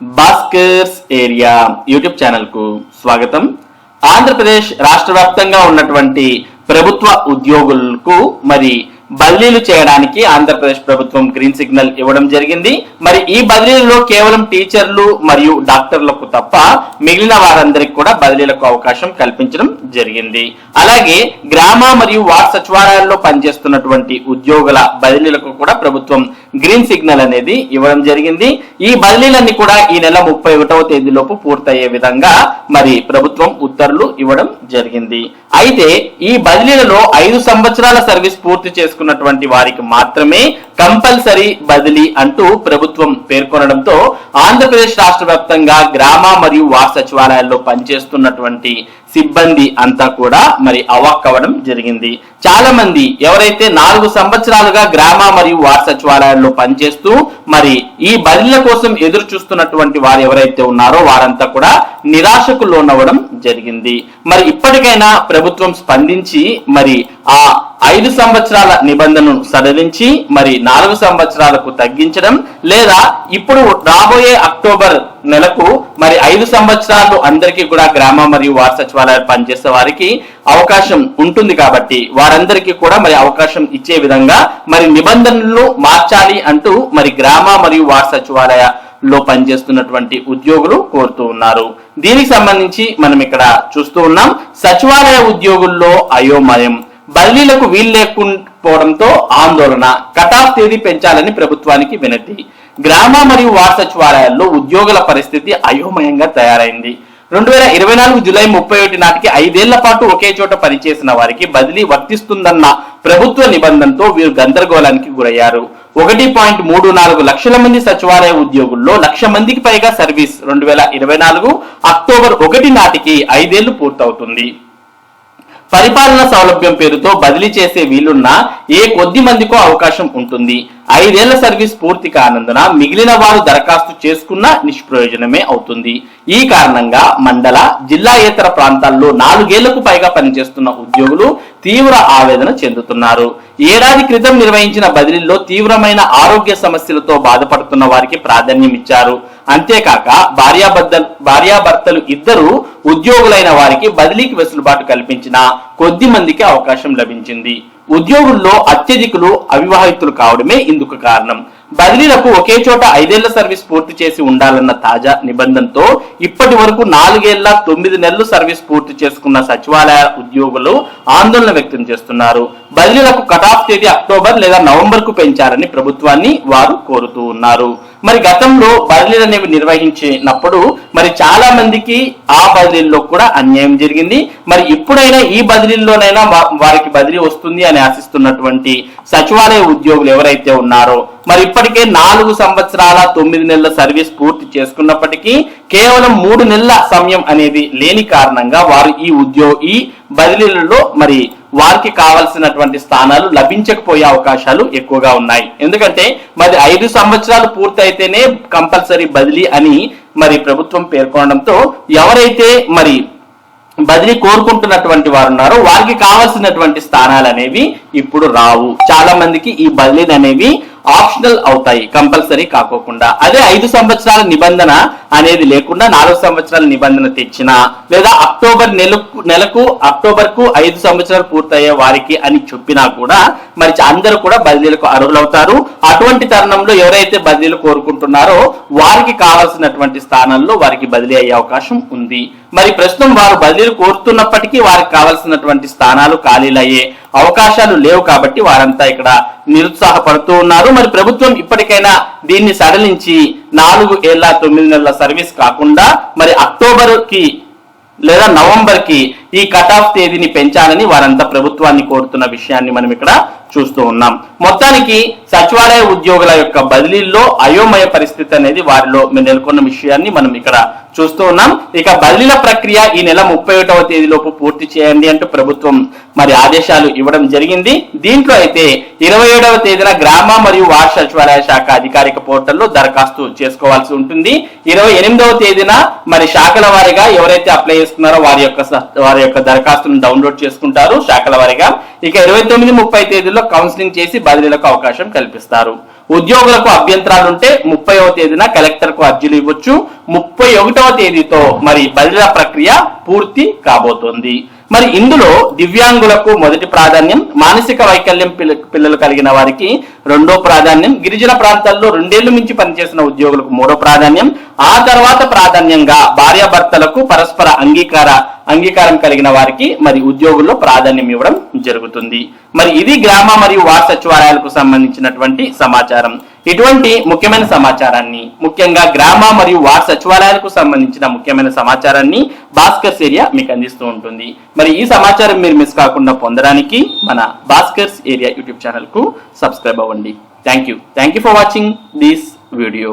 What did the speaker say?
Bhaskar's area YouTube ఛానల్కు స్వాగతం. ఆంధ్రప్రదేశ్ రాష్ట్ర వ్యాప్తంగా ఉన్నటువంటి ప్రభుత్వ ఉద్యోగులకు మరి బదిలీలు చేయడానికి ఆంధ్రప్రదేశ్ ప్రభుత్వం గ్రీన్ సిగ్నల్ ఇవ్వడం జరిగింది. మరి ఈ బదిలీలో కేవలం టీచర్లు మరియు డాక్టర్లకు తప్ప మిగిలిన వారందరికీ కూడా బదిలీలకు అవకాశం కల్పించడం జరిగింది. అలాగే గ్రామ మరియు వార్డ్ సచివాలయాల్లో పనిచేస్తున్నటువంటి ఉద్యోగుల బదిలీలకు కూడా ప్రభుత్వం గ్రీన్ సిగ్నల్ అనేది ఇవ్వడం జరిగింది. ఈ బదిలీలన్నీ కూడా ఈ నెల ముప్పై ఒకటవ తేదీలోపు పూర్తయ్యే విధంగా మరి ప్రభుత్వం ఉత్తర్వులు ఇవ్వడం జరిగింది. అయితే ఈ బదిలీలలో ఐదు సంవత్సరాల సర్వీస్ పూర్తి చేసుకున్నటువంటి వారికి మాత్రమే కంపల్సరీ బదిలీ అంటూ ప్రభుత్వం పేర్కొనడంతో ఆంధ్రప్రదేశ్ రాష్ట్ర వ్యాప్తంగా గ్రామ మరియు వార్డ్ సచివాలయాల్లో పనిచేస్తున్నటువంటి సిబ్బంది అంతా కూడా మరి అవాక్కవడం జరిగింది. చాలా మంది ఎవరైతే నాలుగు సంవత్సరాలుగా గ్రామ మరియు వార్డ్ సచివాలయాల్లో పనిచేస్తూ మరి ఈ బదిలీల కోసం ఎదురు చూస్తున్నటువంటి వారు ఎవరైతే ఉన్నారో వారంతా కూడా నిరాశకు లోనవ్వడం జరిగింది. మరి ఇప్పటికైనా ప్రభుత్వం స్పందించి మరి ఆ ఐదు సంవత్సరాల నిబంధనను సడలించి మరి నాలుగు సంవత్సరాలకు తగ్గించడం లేదా ఇప్పుడు రాబోయే అక్టోబర్ నెలకు మరి ఐదు సంవత్సరాలు అందరికీ కూడా గ్రామ మరియు వార్డు సచివాలయాలు పనిచేసే వారికి అవకాశం ఉంటుంది కాబట్టి వారందరికీ కూడా మరి అవకాశం ఇచ్చే విధంగా మరి నిబంధనలు మార్చాలి అంటూ మరి గ్రామ మరియు వార్డు సచివాలయ లో పనిచేస్తున్నటువంటి ఉద్యోగులు కోరుతూ ఉన్నారు. దీనికి సంబంధించి మనం ఇక్కడ చూస్తూ ఉన్నాం సచివాలయ ఉద్యోగుల్లో అయోమయం. బదిలీలకు వీలు లేకపోవడంతో ఆందోళన కటాఫ్ తేదీ పెంచాలని ప్రభుత్వానికి వినతి. గ్రామ మరియు వార్డ్ సచివాలయాల్లో ఉద్యోగుల పరిస్థితి అయోమయంగా తయారైంది. రెండు వేల ఇరవై నాలుగు జూలై ముప్పై ఒకటి నాటికి ఐదేళ్ళ పాటు ఒకే చోట పనిచేసిన వారికి బదిలీ వర్తిస్తుందన్న ప్రభుత్వ నిబంధనతో వీరు గందరగోళానికి గురయ్యారు. ఒకటి పాయింట్ మూడు నాలుగు లక్షల మంది సచివాలయ ఉద్యోగుల్లో లక్ష మందికి పైగా సర్వీస్ రెండు వేల ఇరవై నాలుగు అక్టోబర్ ఒకటి నాటికి ఐదేళ్ళు పూర్తవుతుంది. పరిపాలన సౌలభ్యం పేరుతో బదిలీ చేసే వీలున్న ఏ కొద్ది మందికో అవకాశం ఉంటుంది. ఐదేళ్ళ సర్వీస్ పూర్తి కానందున మిగిలిన వారు దరఖాస్తు చేసుకున్న నిష్ప్రయోజనమే అవుతుంది. ఈ కారణంగా మండల జిల్లాయేతర ప్రాంతాల్లో నాలుగేళ్ళకు పైగా పనిచేస్తున్న ఉద్యోగులు తీవ్ర ఆవేదన చెందుతున్నారు. ఏడాది క్రితం నిర్వహించిన బదిలీల్లో తీవ్రమైన ఆరోగ్య సమస్యలతో బాధపడుతున్న వారికి ప్రాధాన్యం ఇచ్చారు. అంతేకాక భార్యాబద్ద భార్యాభర్తలు ఇద్దరు ఉద్యోగులైన వారికి బదిలీకి వెసులుబాటు కల్పించిన కొద్ది మందికి అవకాశం లభించింది. ఉద్యోగుల్లో అత్యధికులు అవివాహితులు కావడమే ఇందుకు కారణం. బదిలీలకు ఒకే చోట ఐదేళ్ళ సర్వీస్ పూర్తి చేసి ఉండాలన్న తాజా నిబంధనతో ఇప్పటి వరకు నాలుగేళ్ళ తొమ్మిది నెలలు సర్వీస్ పూర్తి చేసుకున్న సచివాలయ ఉద్యోగులు ఆందోళన వ్యక్తం చేస్తున్నారు. బదిలీలకు కటాఫ్ తేదీ అక్టోబర్ లేదా నవంబర్కు పెంచాలని ప్రభుత్వాన్ని వారు కోరుతూ ఉన్నారు. మరి గతంలో బదిలీలు అనేవి నిర్వహించినప్పుడు మరి చాలా మందికి ఆ బదిలీల్లో కూడా అన్యాయం జరిగింది. మరి ఇప్పుడైనా ఈ బదిలీల్లోనైనా వారికి బదిలీ వస్తుంది అని ఆశిస్తున్నటువంటి సచివాలయ ఉద్యోగులు ఎవరైతే ఉన్నారో మరి ఇప్పటికే నాలుగు సంవత్సరాల తొమ్మిది నెలల సర్వీస్ పూర్తి చేసుకున్నప్పటికీ కేవలం మూడు నెలల సమయం అనేది లేని కారణంగా వారు ఈ ఉద్యోగ ఈ బదిలీలలో మరి వారికి కావలసినటువంటి స్థానాలు లభించకపోయే అవకాశాలు ఎక్కువగా ఉన్నాయి. ఎందుకంటే మరి ఐదు సంవత్సరాలు పూర్తయితేనే కంపల్సరీ బదిలీ అని మరి ప్రభుత్వం పేర్కొనడంతో ఎవరైతే మరి బదిలీ కోరుకుంటున్నటువంటి వారు ఉన్నారో వారికి కావాల్సినటువంటి స్థానాలు అనేవి ఇప్పుడు రావు. చాలా మందికి ఈ బదిలీలు అనేవి ఆప్షనల్ అవుతాయి కంపల్సరీ కాకోకుండా. అదే ఐదు సంవత్సరాల నిబంధన అనేది లేకుండా నాలుగు సంవత్సరాల నిబంధన తెచ్చిన లేదా అక్టోబర్ నెలకు నెలకు అక్టోబర్కు ఐదు సంవత్సరాలు పూర్తయ్యే వారికి అని చెప్పినా కూడా మరి అందరూ కూడా బదిలీలకు అర్హులవుతారు. అటువంటి తరుణంలో ఎవరైతే బదిలీలు కోరుకుంటున్నారో వారికి కావాల్సినటువంటి స్థానాల్లో వారికి బదిలీ అయ్యే అవకాశం ఉంది. మరి ప్రస్తుతం వారు బదిలీలు కోరుతున్నప్పటికీ వారికి కావాల్సినటువంటి స్థానాలు ఖాళీలయ్యే అవకాశాలు లేవు కాబట్టి వారంతా ఇక్కడ నిరుత్సాహపడుతూ ఉన్నారు. మరి ప్రభుత్వం ఇప్పటికైనా దీన్ని సడలించి నాలుగు ఏళ్ళ తొమ్మిది నెలల సర్వీస్ కాకుండా మరి అక్టోబర్కి లేదా నవంబర్కి ఈ కట్ ఆఫ్ తేదీని పెంచాలని వారంతా ప్రభుత్వాన్ని కోరుతున్న విషయాన్ని మనం ఇక్కడ చూస్తూ ఉన్నాం. మొత్తానికి సచివాలయ ఉద్యోగుల యొక్క బదిలీల్లో అయోమయ పరిస్థితి అనేది వారిలో నెలకొన్న విషయాన్ని మనం ఇక్కడ చూస్తూ ఉన్నాం. ఇక బదిలీల ప్రక్రియ ఈ నెల ముప్పై ఒకటవ తేదీలోపు పూర్తి చేయండి అంటూ ప్రభుత్వం మరి ఆదేశాలు ఇవ్వడం జరిగింది. దీంట్లో అయితే ఇరవై ఏడవ తేదీన గ్రామ మరియు వార్డు సచివాలయ శాఖ అధికారిక పోర్టల్లో దరఖాస్తు చేసుకోవాల్సి ఉంటుంది. ఇరవై ఎనిమిదవ తేదీన మరి శాఖల వారీగా ఎవరైతే అప్లై చేస్తున్నారో వారి యొక్క వారి యొక్క దరఖాస్తును డౌన్లోడ్ చేసుకుంటారు శాఖల వారీగా. ఇక ఇరవై తొమ్మిది ముప్పై తేదీలో కౌన్సిలింగ్ చేసి బదిలీలకు అవకాశం కల్పిస్తారు. ఉద్యోగులకు అభ్యంతరాలుంటే ముప్పైవ తేదీన కలెక్టర్కు అర్జీలు ఇవ్వచ్చు. ముప్పై ఒకటవ తేదీతో మరి బదిల ప్రక్రియ పూర్తి కాబోతోంది. మరి ఇందులో దివ్యాంగులకు మొదటి ప్రాధాన్యం మానసిక వైకల్యం పిల్ల- పిల్లలు కలిగిన వారికి రెండో ప్రాధాన్యం గిరిజన ప్రాంతాల్లో రెండేళ్ళు మించి పనిచేసిన ఉద్యోగులకు మూడో ప్రాధాన్యం ఆ తర్వాత ప్రాధాన్యంగా భార్యాభర్తలకు పరస్పర అంగీకార అంగీకారం కలిగిన వారికి మరి ఉద్యోగుల్లో ప్రాధాన్యం ఇవ్వడం జరుగుతుంది. మరి ఇది గ్రామ మరియు వార్డ్ సచివాలయాలకు సంబంధించినటువంటి సమాచారం. ఇటువంటి ముఖ్యమైన సమాచారాన్ని ముఖ్యంగా గ్రామ మరియు వార్డ్ సచివాలయాలకు సంబంధించిన ముఖ్యమైన సమాచారాన్ని భాస్కర్స్ ఏరియా మీకు అందిస్తూ ఉంటుంది. మరి ఈ సమాచారం మీరు మిస్ కాకుండా పొందడానికి మన భాస్కర్స్ ఏరియా యూట్యూబ్ ఛానల్కు సబ్స్క్రైబ్ అవ్వండి. Thank you thank you for watching this video